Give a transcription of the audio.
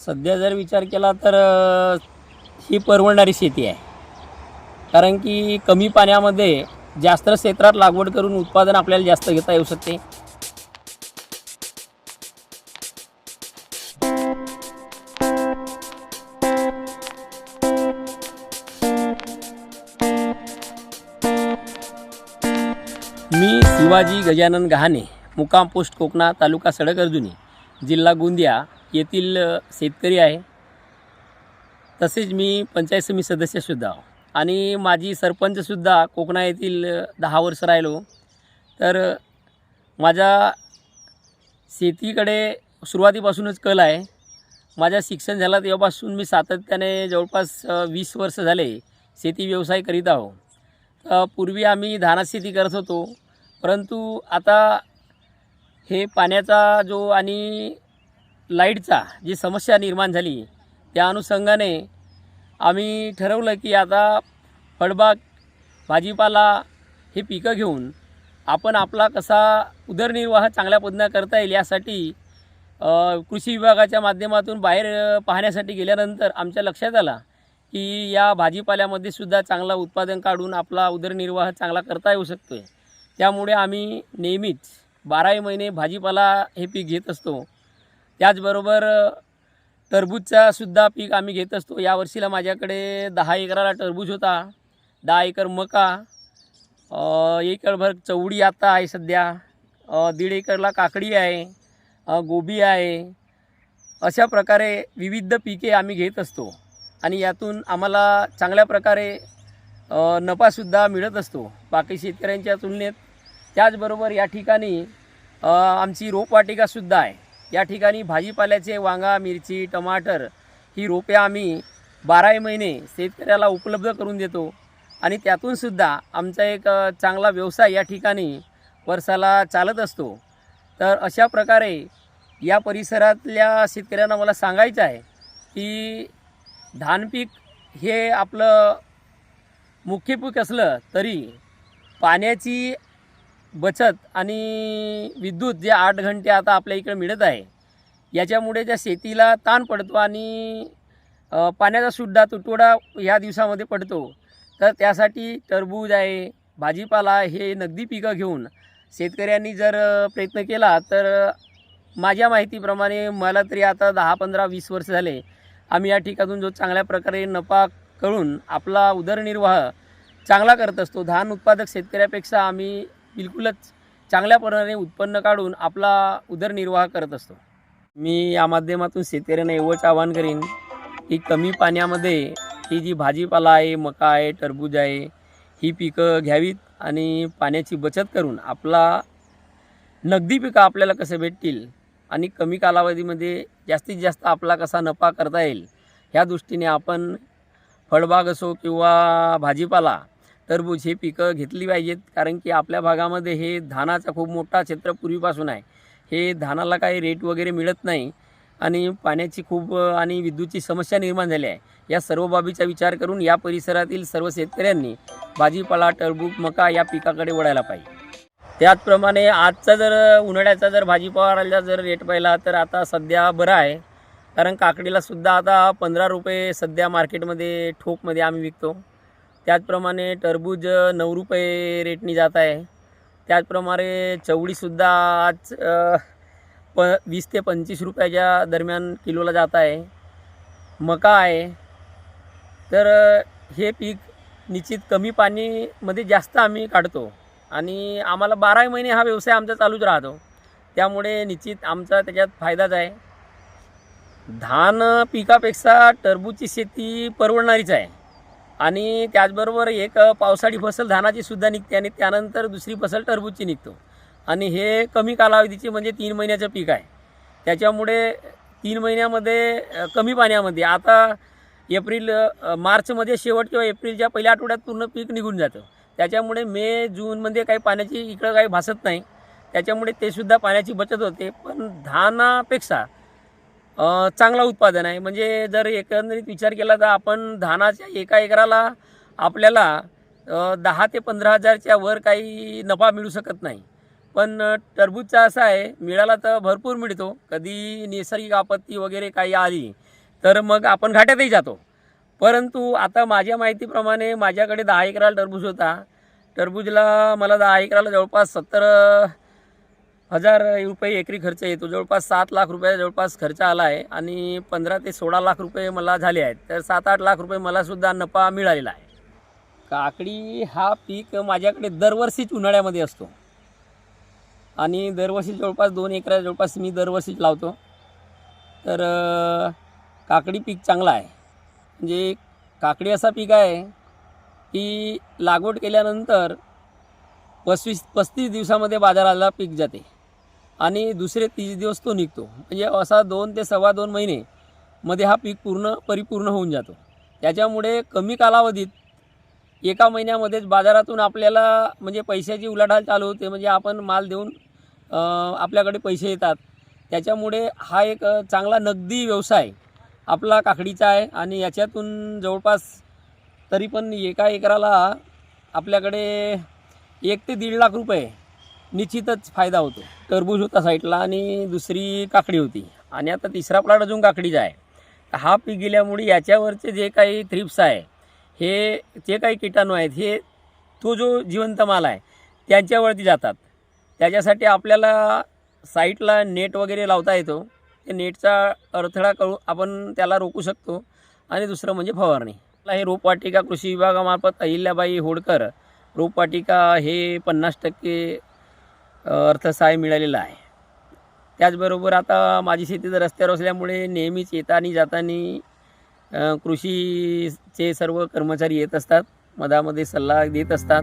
सध्या जर विचार केला तर ही परवडणारी शेती आहे. कारण की कमी पाण्यामध्ये जास्त क्षेत्रात लागवड करून उत्पादन आपल्याला जास्त घेता येऊ शकते. मी शिवाजी गजानन गहाणे मुकाम पोस्ट कोकणा तालुका सडक अर्जुनी जिल्हा गोंदिया येथील शेतकरी आहे. तसेच मी पंचायत समिती सदस्यसुद्धा आहो. आणि माझी सरपंचसुद्धा कोकणा येथील दहा वर्ष राहिलो. तर माझ्या शेतीकडे सुरुवातीपासूनच कल आहे. माझ्या शिक्षण झालं तेव्हापासून मी सातत्याने जवळपास वीस वर्ष झाले शेती व्यवसाय करीत आहो. तर पूर्वी आम्ही धानात शेती करत होतो. परंतु आता हे पाण्याचा जो आणि लाईटचा जी समस्या निर्माण झाली त्या अनुषंगाने आम्ही ठरवलं की आता फळबाग भाजीपाला हे पिकं घेऊन आपण आपला कसा उदरनिर्वाह चांगल्या पद्धतीनं करता येईल यासाठी कृषी विभागाच्या माध्यमातून बाहेर पाहण्यासाठी गेल्यानंतर आमच्या लक्षात आला की या भाजीपाल्यामध्ये सुद्धा चांगला उत्पादन काढून आपला उदरनिर्वाह चांगला करता येऊ शकतो आहे त्यामुळे आम्ही नेहमीच बाराही महिने भाजीपाला हे पीक घेत असतो. त्याचबरोबर टरबूजचासुद्धा टरबूजचा सुद्धा पीक आम्ही घेत असतो. यावर्षीला माझ्याकडे दहा एकराला टरबूज होता दहा एकर मका एकरभर चवडी आता आहे सध्या दीड एकरला काकडी आहे गोबी आहे. अशा प्रकारे विविध पिके आम्ही घेत असतो आणि यातून आम्हाला चांगल्या प्रकारे नफासुद्धा मिळत असतो बाकी शेतकऱ्यांच्या तुलनेत. त्याचबरोबर या ठिकाणी आमची रोपवाटिकासुद्धा आहे. या ठिकाणी भाजीपाल्याचे वांगा मिरची टमाटर ही रोपे आम्ही बाराही महिने शेतकऱ्याला उपलब्ध करून देतो. आणि त्यातूनसुद्धा आमचा एक चांगला व्यवसाय या ठिकाणी वर्षाला चालत असतो. तर अशा प्रकारे या परिसरातल्या शेतकऱ्यांना मला सांगायचं आहे की धानपीक हे आपलं मुख्य पीक असलं तरी पाण्याची बचत आणि विद्युत जे आठ घंटे आता आपल्या इकडे मिळत आहे याच्यामुळे त्या शेतीला ताण पडतो आणि पाण्याचा सुद्धा तुटवडा ह्या दिवसामध्ये पडतो तर त्यासाठी टरबूज आहे भाजीपाला हे नगदी पिकं घेऊन शेतकऱ्यांनी जर प्रयत्न केला तर माझ्या माहितीप्रमाणे मला तरी आता दहा पंधरा वीस वर्ष झाले आम्ही या ठिकाणून जो चांगल्या प्रकारे नफा करून आपला उदरनिर्वाह चांगला करत असतो धान उत्पादक शेतकऱ्यापेक्षा आम्ही बिलकुलच चांगल्या प्रकारे उत्पन्न काढून आपला उदरनिर्वाह करत असतो. मी या माध्यमातून शेतकऱ्यांना एवढंच आवाहन करीन की कमी पाण्यामध्ये ही जी भाजीपाला आहे मका आहे टरबूज आहे ही पिकं घ्यावीत आणि पाण्याची बचत करून आपला नगदी पिकं आपल्याला कसं भेटतील आणि कमी कालावधीमध्ये जास्तीत जास्त आपला कसा नफा करता येईल ह्या दृष्टीने आपण फळबाग असो किंवा भाजीपाला टरबूज हे पिकं घेतली पाहिजेत कारण की आपल्या भागामध्ये हे धानाचा खूप मोठा क्षेत्र पूर्वीपासून आहे. हे धानाला काही रेट वगैरे मिळत नाही आणि पाण्याची खूप आणि विद्युतची समस्या निर्माण झाली आहे. या सर्व बाबीचा विचार करून या परिसरातील सर्व शेतकऱ्यांनी भाजीपाला टरबूज मका या पिकाकडे वळायला पाहिजे. त्याचप्रमाणे आजचा जर उन्हाळ्याचा जर भाजीपाला जर रेट पाहिला तर आता सध्या बरा आहे. कारण काकडीला सुद्धा आता पंधरा रुपये सध्या मार्केटमध्ये ठोकमध्ये आम्ही विकतो. त्याचप्रमाणे टरबूज नऊ रुपये रेटनी जात आहे. त्याचप्रमाणे चवळीसुद्धा आज प वीस ते पंचवीस रुपयाच्या दरम्यान किलोला जात आहे. मका आहे. तर हे पीक निश्चित कमी पाणीमध्ये जास्त आम्ही काढतो. आणि आम्हाला बाराही महिने हा व्यवसाय आमचा चालूच राहतो. त्यामुळे निश्चित आमचा त्याच्यात फायदाच आहे. धान पिकापेक्षा टरबूजची शेती परवडणारीच आहे. आणि त्याचबरोबर एक पावसाळी फसल धानाची सुद्धा निघते आणि त्यानंतर दुसरी फसल टरबूजची निघतो. आणि हे कमी कालावधीचे म्हणजे तीन महिन्याचं पीक आहे. त्याच्यामुळे तीन महिन्यामध्ये कमी पाण्यामध्ये आता एप्रिल मार्चमध्ये शेवट किंवा एप्रिलच्या पहिल्या आठवड्यात पूर्ण पीक निघून जातं. त्याच्यामुळे मे जूनमध्ये काही पाण्याची इकडं काही भासत नाही. त्याच्यामुळे ते सुद्धा पाण्याची बचत होते. पण धानापेक्षा चांगला उत्पादन आहे. म्हणजे जर एकंदरीत विचार केला तर आपण धानाच्या एका एकराला आपल्याला दहा ते पंधरा हजारच्या वर काही नफा मिळू शकत नाही. पण टरबूजचा असा आहे मिळाला तर भरपूर मिळतो. कधी नैसर्गिक आपत्ती वगैरे काही आली तर मग आपण घाट्यातही जातो. परंतु आता माझ्या माहितीप्रमाणे माझ्याकडे दहा एकराला टरबूज होता. टरबूजला मला दहा एकराला जवळपास सत्तर हजार रुपये एकरी खर्च येतो. जवळपास सात लाख रुपये जवळपास खर्च आला आहे आणि पंधरा ते सोळा लाख रुपये मला झाले आहेत. तर सात आठ लाख रुपये मलासुद्धा नफा मिळालेला आहे. काकडी हा पीक माझ्याकडे दरवर्षीच उन्हाळ्यामध्ये असतो. आणि दरवर्षी जवळपास दोन एकरा जवळपास मी दरवर्षीच लावतो. तर काकडी पीक चांगला आहे. म्हणजे काकडी असा पीक आहे की लागवड केल्यानंतर पस्तीस पस्तीस दिवसामध्ये बाजाराला पीक जाते. आणि दुसरे तीस दिवस तो निघतो. म्हणजे असा दोन ते सव्वा दोन महिने मध्ये हा पीक पूर्ण परिपूर्ण होऊन जातो. त्याच्यामुळे कमी कालावधीत एका महिन्यामध्येच बाजारातून आपल्याला म्हणजे पैशाची उलाढाल चालू होते. म्हणजे आपण माल देऊन आपल्याकडे पैसे येतात. त्याच्यामुळे हा एक चांगला नगदी व्यवसाय आपला काकडीचा आहे. आणि याच्यातून जवळपास तरी पण एका एकराला आपल्याकडे एक ते दीड लाख रुपये निश्चितच फायदा होतो. टरबूज होता साईडला आणि दुसरी काकडी होती. आणि आता तिसरा प्लॉट अजून काकडीचा आहे. तर हा पीक गेल्यामुळे याच्यावरचे जे काही थ्रिप्स आहे हे जे काही किटाणू आहेत हे तो जो जिवंत माल आहे त्यांच्यावरती जातात. त्याच्यासाठी आपल्याला साईटला नेट वगैरे लावता येतो. ते नेटचा अडथळा करू आपण त्याला रोखू शकतो. आणि दुसरं म्हणजे फवारणी. मला हे रोपवाटिका कृषी विभागामार्फत अहिल्याबाई होडकर रोपवाटिका हे पन्नास टक्के अर्थसहाय्य मिळालेलं आहे. त्याचबरोबर आता माझी शेती जर रस्त्यावर असल्यामुळे नेहमीच येतानी जाताना कृषीचे सर्व कर्मचारी येत असतात. मधामध्ये सल्ला देत असतात.